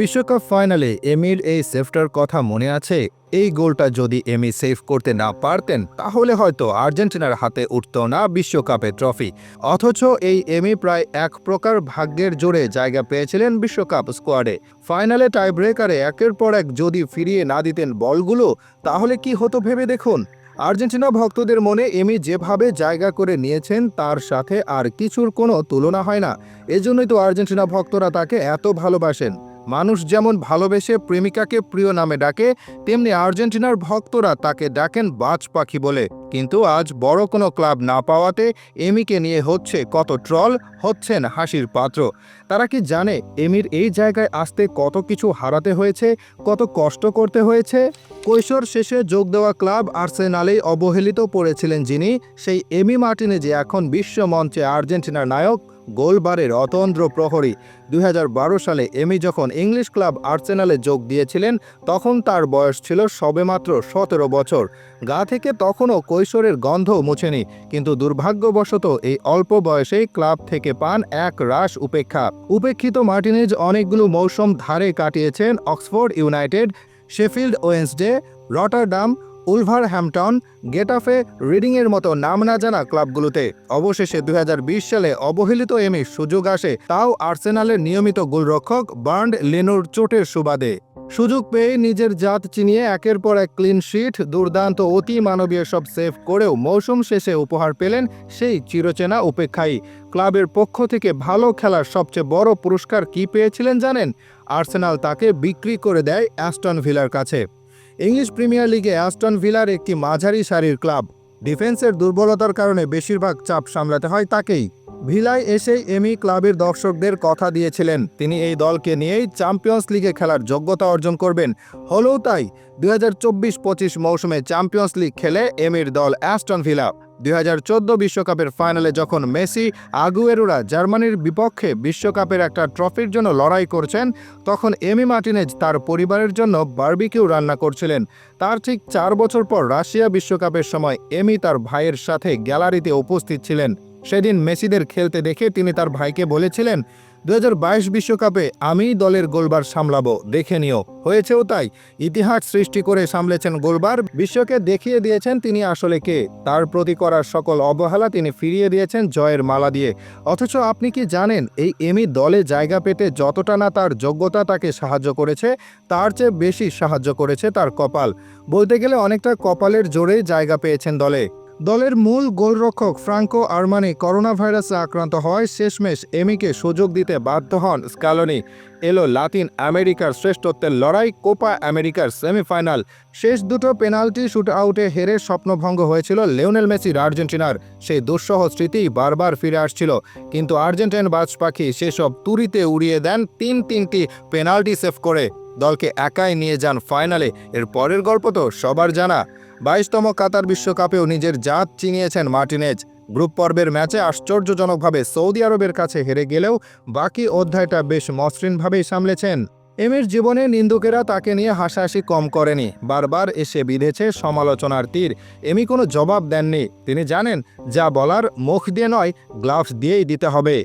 বিশ্বকাপ ফাইনালে এমির এই সেফটার কথা মনে আছে? এই গোলটা যদি এমি সেভ করতে না পারতেন, তাহলে হয়তো আর্জেন্টিনার হাতে উঠত না বিশ্বকাপে ট্রফি। অথচ এই এমি প্রায় এক প্রকার ভাগ্যের জোরে জায়গা পেয়েছিলেন বিশ্বকাপ স্কোয়াডে। ফাইনালে টাই ব্রেকারে একের পর এক যদি ফিরিয়ে না দিতেন বলগুলো, তাহলে কি হতো ভেবে দেখুন? আর্জেন্টিনা ভক্তদের মনে এমি যেভাবে জায়গা করে নিয়েছেন, তার সাথে আর কিছুর কোনো তুলনা হয় না। এজন্যই তো আর্জেন্টিনা ভক্তরা তাকে এত ভালোবাসেন। মানুষ যেমন ভালোবেসে প্রেমিকাকে প্রিয় নামে ডাকে, তেমনি আর্জেন্টিনার ভক্তরা তাকে ডাকেন বাজ পাখি বলে। কিন্তু আজ বড় কোনো ক্লাব না পাওয়াতে এমিকে নিয়ে হচ্ছে কত ট্রল, হচ্ছেন হাসির পাত্র। তারা কি জানে এমির এই জায়গায় আসতে কত কিছু হারাতে হয়েছে, কত কষ্ট করতে হয়েছে? কৈশোর শেষে যোগ দেওয়া ক্লাব আর্সেনালেই অবহেলিত পড়েছিলেন যিনি, সেই এমি মার্টিনে যে এখন বিশ্ব মঞ্চে আর্জেন্টিনার নায়ক। গোলবারের অতন্দ্র প্রহরী। দুই হাজার বারো সালে এমি যখন ইংলিশ ক্লাব আর্সেনালে যোগ দিয়েছিলেন, তখন তার বয়স ছিল সবেমাত্র সতেরো বছর। গা থেকে তখনও কৈশোরের গন্ধ মুছেনি, কিন্তু দুর্ভাগ্যবশত এই অল্প বয়সেই ক্লাব থেকে পান এক রাশ উপেক্ষা। উপেক্ষিত মার্টিনেজ অনেকগুলো মৌসুম ধারে কাটিয়েছেন Oxford United, Sheffield Wednesday, Rotterdam Wolverhampton Getafe রিডিংয়ের মতো নাম না জানা ক্লাবগুলোতে। অবশেষে দু হাজার বিশ সালে অবহেলিত এমির সুযোগ আসে, তাও আর্সেনালের নিয়মিত গোলরক্ষক বার্ন্ড লেনোর চোটের সুবাদে। সুযোগ পেয়ে নিজের জাত চিনিয়ে একের পর এক ক্লিন শিট, দুর্দান্ত অতি মানবীয় সব সেভ করেও মৌসুম শেষে উপহার পেলেন সেই চিরচেনা উপেক্ষাই। ক্লাবের পক্ষ থেকে ভালো খেলার সবচেয়ে বড় পুরস্কার কি পেয়েছিলেন জানেন? আর্সেনাল তাকে বিক্রি করে দেয় অ্যাস্টন ভিলার কাছে। ইংলিশ প্রিমিয়ার লিগে অ্যাস্টন ভিলার একটি মাঝারি সারির ক্লাব। ডিফেন্সের দুর্বলতার কারণে বেশিরভাগ চাপ সামলাতে হয় তাকেই। ভিলায় এসেই এমি ক্লাবের দর্শকদের কথা দিয়েছিলেন, তিনি এই দলকে নিয়েই চ্যাম্পিয়ন্স লিগে খেলার যোগ্যতা অর্জন করবেন। হলেও তাই দু হাজার মৌসুমে চ্যাম্পিয়ন্স লিগ খেলে এমির দল অ্যাস্টন ভিলা দুই বিশ্বকাপের ফাইনালে যখন মেসি আগুয়েরুরা জার্মানির বিপক্ষে বিশ্বকাপের একটা ট্রফির জন্য লড়াই করছেন, তখন এমি মার্টিনেজ তার পরিবারের জন্য বার্বিকিউ রান্না করছিলেন। তার ঠিক চার বছর পর রাশিয়া বিশ্বকাপের সময় এমি তার ভাইয়ের সাথে গ্যালারিতে উপস্থিত ছিলেন। সেদিন মেসিদের খেলতে দেখে তিনি তার ভাইকে বলেছিলেন দু বিশ্বকাপে আমিই দলের গোলবার সামলাবো, দেখে নিও। হয়েছেও তাই। ইতিহাস সৃষ্টি করে সামলেছেন গোলবার। বিশ্বকে দেখিয়ে দিয়েছেন তিনি আসলে কে। তার প্রতি করার সকল অবহেলা তিনি ফিরিয়ে দিয়েছেন জয়ের মালা দিয়ে। অথচ আপনি কি জানেন, এই এমি দলে জায়গা পেতে যতটা না তার যোগ্যতা তাকে সাহায্য করেছে, তার চেয়ে বেশি সাহায্য করেছে তার কপাল। বলতে গেলে অনেকটা কপালের জোরেই জায়গা পেয়েছেন দলে। দলের মূল গোলরক্ষক ফ্রাঙ্কো আরমানি করোনা ভাইরাসে আক্রান্ত হওয়ায় শেষমেশ এমিকে সুযোগ দিতে বাধ্য হন স্ক্যালোনি এলো লাতিন আমেরিকার শ্রেষ্ঠত্বের লড়াই, কোপা আমেরিকার সেমিফাইনাল। শেষ দুটো পেনাল্টি শুট আউটে হেরে স্বপ্নভঙ্গ হয়েছিল লিওনেল মেসির আর্জেন্টিনার। সেই দুঃসহ স্মৃতি বারবার ফিরে আসছিল। কিন্তু আর্জেন্টাইন বাজ পাখি সেসব তুরিতে উড়িয়ে দেন তিন তিনটি পেনাল্টি সেভ করে। দলকে একাই নিয়ে যান ফাইনালে। এর পরের গল্প তো সবার জানা। বাইশতম কাতার বিশ্বকাপেও নিজের জাত চিনিয়েছেন মার্টিনেজ। গ্রুপ পর্বের ম্যাচে আশ্চর্যজনকভাবে সৌদি আরবের কাছে হেরে গেলেও বাকি অধ্যায়টা বেশ মসৃণভাবেই সামলেছেন। এমের জীবনে নিন্দুকেরা তাকে নিয়ে হাসাহাসি কম করেনি। বারবার এসে বিঁধেছে সমালোচনার তীর। এমি কোনো জবাব দেননি। তিনি জানেন, যা বলার মুখ দিয়ে নয়, গ্লাভস দিয়েই দিতে হবে।